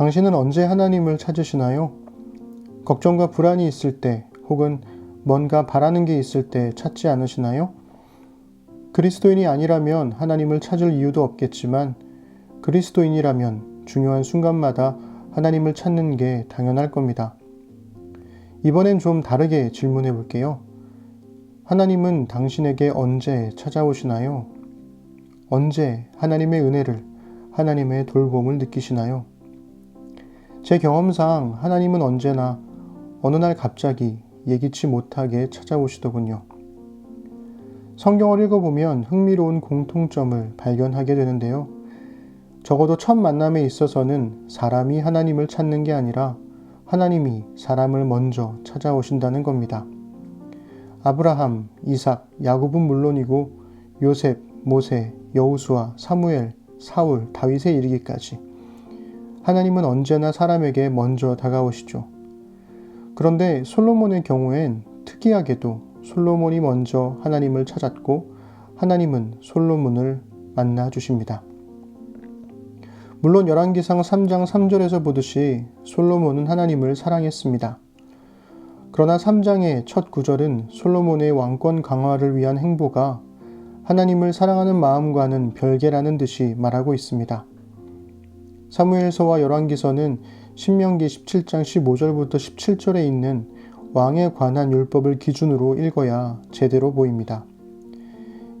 당신은 언제 하나님을 찾으시나요? 걱정과 불안이 있을 때 혹은 뭔가 바라는 게 있을 때 찾지 않으시나요? 그리스도인이 아니라면 하나님을 찾을 이유도 없겠지만 그리스도인이라면 중요한 순간마다 하나님을 찾는 게 당연할 겁니다. 이번엔 좀 다르게 질문해 볼게요. 하나님은 당신에게 언제 찾아오시나요? 언제 하나님의 은혜를, 하나님의 돌봄을 느끼시나요? 제 경험상 하나님은 언제나 어느 날 갑자기 예기치 못하게 찾아오시더군요. 성경을 읽어보면 흥미로운 공통점을 발견하게 되는데요. 적어도 첫 만남에 있어서는 사람이 하나님을 찾는 게 아니라 하나님이 사람을 먼저 찾아오신다는 겁니다. 아브라함, 이삭, 야곱은 물론이고 요셉, 모세, 여우수아, 사무엘, 사울, 다윗에 이르기까지 하나님은 언제나 사람에게 먼저 다가오시죠. 그런데 솔로몬의 경우엔 특이하게도 솔로몬이 먼저 하나님을 찾았고 하나님은 솔로몬을 만나 주십니다. 물론 열왕기상 3장 3절에서 보듯이 솔로몬은 하나님을 사랑했습니다. 그러나 3장의 첫 구절은 솔로몬의 왕권 강화를 위한 행보가 하나님을 사랑하는 마음과는 별개라는 듯이 말하고 있습니다. 사무엘서와 열왕기서는 신명기 17장 15절부터 17절에 있는 왕에 관한 율법을 기준으로 읽어야 제대로 보입니다.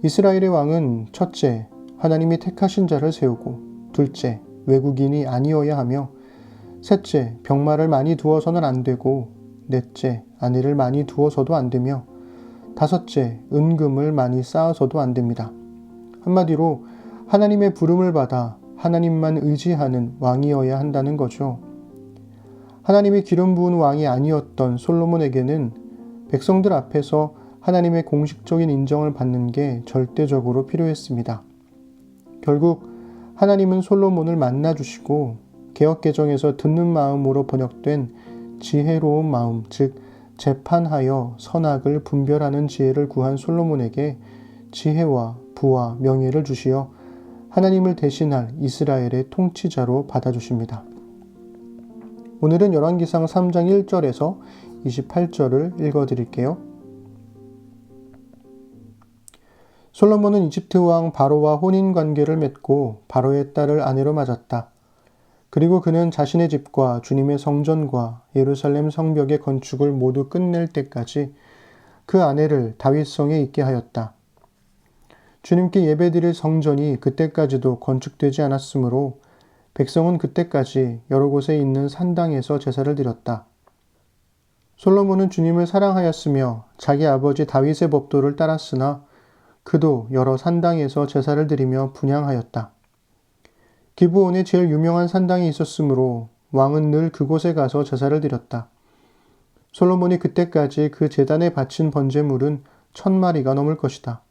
이스라엘의 왕은 첫째, 하나님이 택하신 자를 세우고, 둘째, 외국인이 아니어야 하며, 셋째, 병마를 많이 두어서는 안 되고, 넷째, 아내를 많이 두어서도 안 되며, 다섯째, 은금을 많이 쌓아서도 안 됩니다. 한마디로 하나님의 부름을 받아 하나님만 의지하는 왕이어야 한다는 거죠. 하나님이 기름 부은 왕이 아니었던 솔로몬에게는 백성들 앞에서 하나님의 공식적인 인정을 받는 게 절대적으로 필요했습니다. 결국 하나님은 솔로몬을 만나 주시고 개혁 개정에서 듣는 마음으로 번역된 지혜로운 마음, 즉 재판하여 선악을 분별하는 지혜를 구한 솔로몬에게 지혜와 부와 명예를 주시어 하나님을 대신할 이스라엘의 통치자로 받아주십니다. 오늘은 열왕기상 3장 1절에서 28절을 읽어 드릴게요. 솔로몬은 이집트 왕 바로와 혼인 관계를 맺고 바로의 딸을 아내로 맞았다. 그리고 그는 자신의 집과 주님의 성전과 예루살렘 성벽의 건축을 모두 끝낼 때까지 그 아내를 다윗성에 있게 하였다. 주님께 예배드릴 성전이 그때까지도 건축되지 않았으므로 백성은 그때까지 여러 곳에 있는 산당에서 제사를 드렸다. 솔로몬은 주님을 사랑하였으며 자기 아버지 다윗의 법도를 따랐으나 그도 여러 산당에서 제사를 드리며 분양하였다. 기브온에 제일 유명한 산당이 있었으므로 왕은 늘 그곳에 가서 제사를 드렸다. 솔로몬이 그때까지 그 재단에 바친 번제물은 천 마리가 넘을 것이다.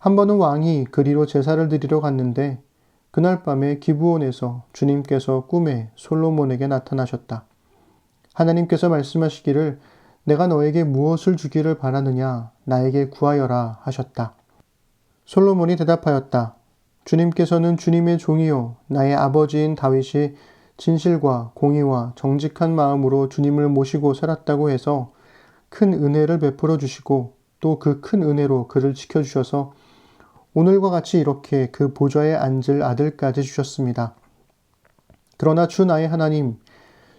한 번은 왕이 그리로 제사를 드리러 갔는데 그날 밤에 기부원에서 주님께서 꿈에 솔로몬에게 나타나셨다. 하나님께서 말씀하시기를 내가 너에게 무엇을 주기를 바라느냐 나에게 구하여라 하셨다. 솔로몬이 대답하였다. 주님께서는 주님의 종이요 나의 아버지인 다윗이 진실과 공의와 정직한 마음으로 주님을 모시고 살았다고 해서 큰 은혜를 베풀어 주시고 또 그 큰 은혜로 그를 지켜 주셔서 오늘과 같이 이렇게 그 보좌에 앉을 아들까지 주셨습니다. 그러나 주 나의 하나님,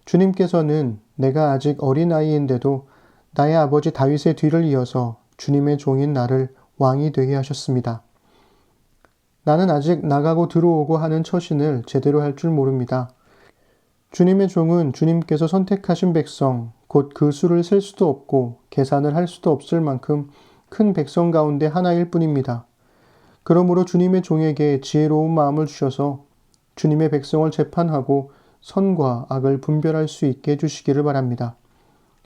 주님께서는 내가 아직 어린아이인데도 나의 아버지 다윗의 뒤를 이어서 주님의 종인 나를 왕이 되게 하셨습니다. 나는 아직 나가고 들어오고 하는 처신을 제대로 할 줄 모릅니다. 주님의 종은 주님께서 선택하신 백성, 곧 그 수를 셀 수도 없고 계산을 할 수도 없을 만큼 큰 백성 가운데 하나일 뿐입니다. 그러므로 주님의 종에게 지혜로운 마음을 주셔서 주님의 백성을 재판하고 선과 악을 분별할 수 있게 해주시기를 바랍니다.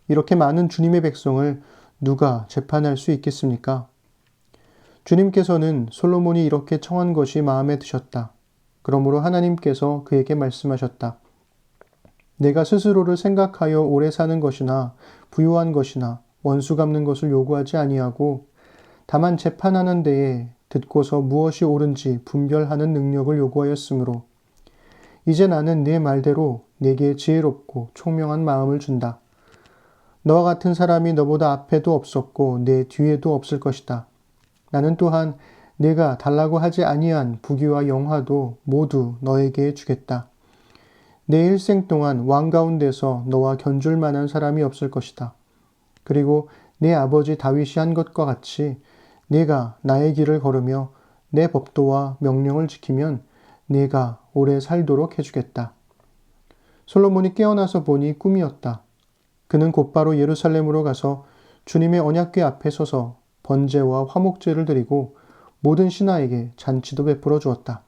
이렇게 많은 주님의 백성을 누가 재판할 수 있겠습니까? 주님께서는 솔로몬이 이렇게 청한 것이 마음에 드셨다. 그러므로 하나님께서 그에게 말씀하셨다. 내가 스스로를 생각하여 오래 사는 것이나 부유한 것이나 원수 갚는 것을 요구하지 아니하고 다만 재판하는 데에 듣고서 무엇이 옳은지 분별하는 능력을 요구하였으므로 이제 나는 네 말대로 내게 지혜롭고 총명한 마음을 준다. 너와 같은 사람이 너보다 앞에도 없었고 내 뒤에도 없을 것이다. 나는 또한 내가 달라고 하지 아니한 부귀와 영화도 모두 너에게 주겠다. 내 일생 동안 왕 가운데서 너와 견줄 만한 사람이 없을 것이다. 그리고 내 아버지 다윗이 한 것과 같이 내가 나의 길을 걸으며 내 법도와 명령을 지키면 내가 오래 살도록 해주겠다. 솔로몬이 깨어나서 보니 꿈이었다. 그는 곧바로 예루살렘으로 가서 주님의 언약궤 앞에 서서 번제와 화목제를 드리고 모든 신하에게 잔치도 베풀어 주었다.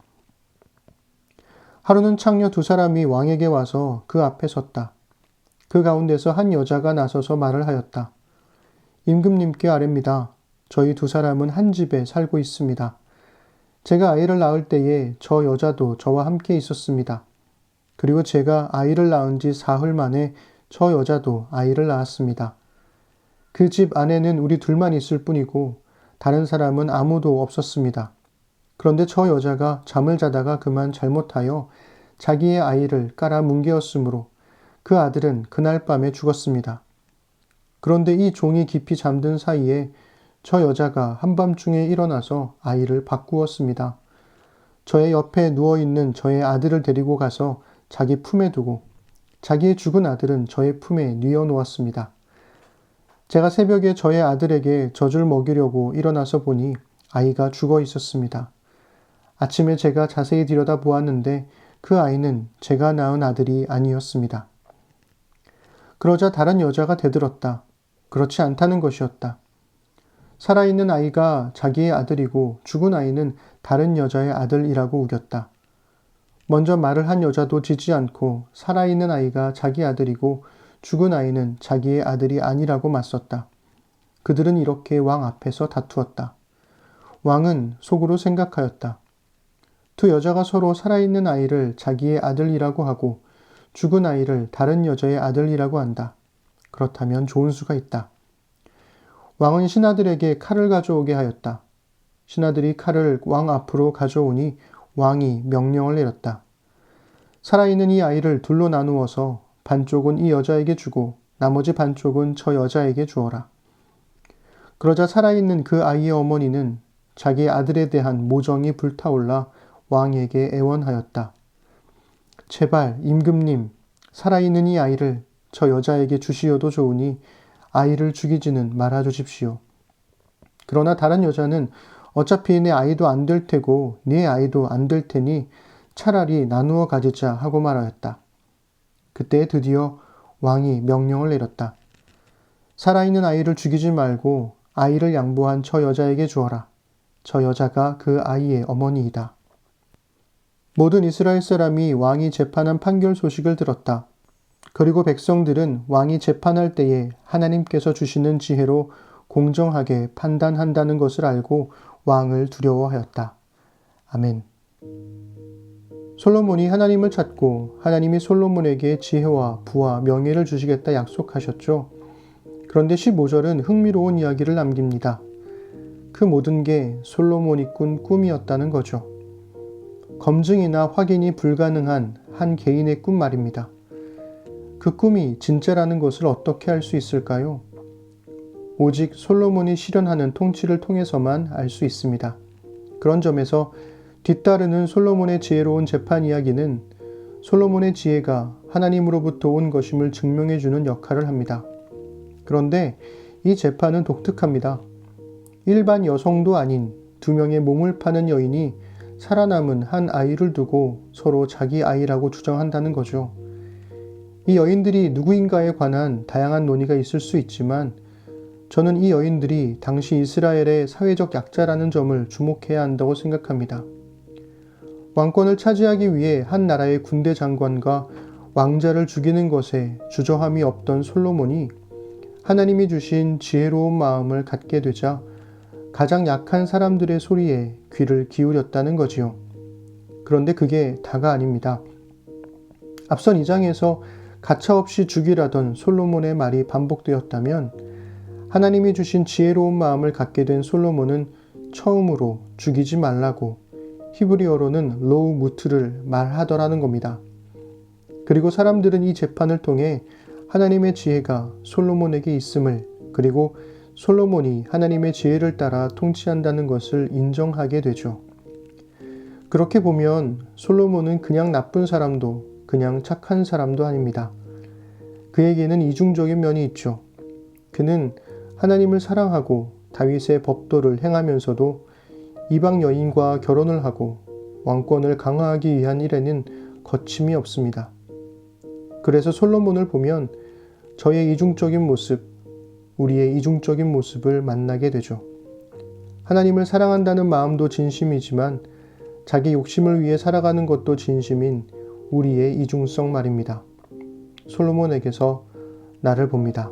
하루는 창녀 두 사람이 왕에게 와서 그 앞에 섰다. 그 가운데서 한 여자가 나서서 말을 하였다. 임금님께 아뢰입니다. 저희 두 사람은 한 집에 살고 있습니다. 제가 아이를 낳을 때에 저 여자도 저와 함께 있었습니다. 그리고 제가 아이를 낳은 지 사흘 만에 저 여자도 아이를 낳았습니다. 그 집 안에는 우리 둘만 있을 뿐이고 다른 사람은 아무도 없었습니다. 그런데 저 여자가 잠을 자다가 그만 잘못하여 자기의 아이를 깔아 뭉개었으므로 그 아들은 그날 밤에 죽었습니다. 그런데 이 종이 깊이 잠든 사이에 저 여자가 한밤중에 일어나서 아이를 바꾸었습니다. 저의 옆에 누워있는 저의 아들을 데리고 가서 자기 품에 두고 자기의 죽은 아들은 저의 품에 뉘어 놓았습니다. 제가 새벽에 저의 아들에게 젖을 먹이려고 일어나서 보니 아이가 죽어 있었습니다. 아침에 제가 자세히 들여다 보았는데 그 아이는 제가 낳은 아들이 아니었습니다. 그러자 다른 여자가 대들었다. 그렇지 않다는 것이었다. 살아있는 아이가 자기의 아들이고 죽은 아이는 다른 여자의 아들이라고 우겼다. 먼저 말을 한 여자도 지지 않고 살아있는 아이가 자기 아들이고 죽은 아이는 자기의 아들이 아니라고 맞섰다. 그들은 이렇게 왕 앞에서 다투었다. 왕은 속으로 생각하였다. 두 여자가 서로 살아있는 아이를 자기의 아들이라고 하고 죽은 아이를 다른 여자의 아들이라고 한다. 그렇다면 좋은 수가 있다. 왕은 신하들에게 칼을 가져오게 하였다. 신하들이 칼을 왕 앞으로 가져오니 왕이 명령을 내렸다. 살아있는 이 아이를 둘로 나누어서 반쪽은 이 여자에게 주고 나머지 반쪽은 저 여자에게 주어라. 그러자 살아있는 그 아이의 어머니는 자기 아들에 대한 모정이 불타올라 왕에게 애원하였다. 제발 임금님 살아있는 이 아이를 저 여자에게 주시어도 좋으니 아이를 죽이지는 말아 주십시오. 그러나 다른 여자는 어차피 내 아이도 안 될 테고 네 아이도 안 될 테니 차라리 나누어 가지자 하고 말하였다. 그때 드디어 왕이 명령을 내렸다. 살아있는 아이를 죽이지 말고 아이를 양보한 저 여자에게 주어라. 저 여자가 그 아이의 어머니이다. 모든 이스라엘 사람이 왕이 재판한 판결 소식을 들었다. 그리고 백성들은 왕이 재판할 때에 하나님께서 주시는 지혜로 공정하게 판단한다는 것을 알고 왕을 두려워하였다. 아멘. 솔로몬이 하나님을 찾고 하나님이 솔로몬에게 지혜와 부와 명예를 주시겠다 약속하셨죠. 그런데 15절은 흥미로운 이야기를 남깁니다. 그 모든 게 솔로몬이 꾼 꿈이었다는 거죠. 검증이나 확인이 불가능한 한 개인의 꿈 말입니다. 그 꿈이 진짜라는 것을 어떻게 알 수 있을까요? 오직 솔로몬이 실현하는 통치를 통해서만 알 수 있습니다. 그런 점에서 뒤따르는 솔로몬의 지혜로운 재판 이야기는 솔로몬의 지혜가 하나님으로부터 온 것임을 증명해 주는 역할을 합니다. 그런데 이 재판은 독특합니다. 일반 여성도 아닌 두 명의 몸을 파는 여인이 살아남은 한 아이를 두고 서로 자기 아이라고 주장한다는 거죠. 이 여인들이 누구인가에 관한 다양한 논의가 있을 수 있지만 저는 이 여인들이 당시 이스라엘의 사회적 약자라는 점을 주목해야 한다고 생각합니다. 왕권을 차지하기 위해 한 나라의 군대 장관과 왕자를 죽이는 것에 주저함이 없던 솔로몬이 하나님이 주신 지혜로운 마음을 갖게 되자 가장 약한 사람들의 소리에 귀를 기울였다는 거지요. 그런데 그게 다가 아닙니다. 앞선 2장에서 가차없이 죽이라던 솔로몬의 말이 반복되었다면 하나님이 주신 지혜로운 마음을 갖게 된 솔로몬은 처음으로 죽이지 말라고 히브리어로는 로우 무트를 말하더라는 겁니다. 그리고 사람들은 이 재판을 통해 하나님의 지혜가 솔로몬에게 있음을 그리고 솔로몬이 하나님의 지혜를 따라 통치한다는 것을 인정하게 되죠. 그렇게 보면 솔로몬은 그냥 나쁜 사람도 그냥 착한 사람도 아닙니다. 그에게는 이중적인 면이 있죠. 그는 하나님을 사랑하고 다윗의 법도를 행하면서도 이방 여인과 결혼을 하고 왕권을 강화하기 위한 일에는 거침이 없습니다. 그래서 솔로몬을 보면 저의 이중적인 모습, 우리의 이중적인 모습을 만나게 되죠. 하나님을 사랑한다는 마음도 진심이지만 자기 욕심을 위해 살아가는 것도 진심인 우리의 이중성 말입니다. 솔로몬에게서 나를 봅니다.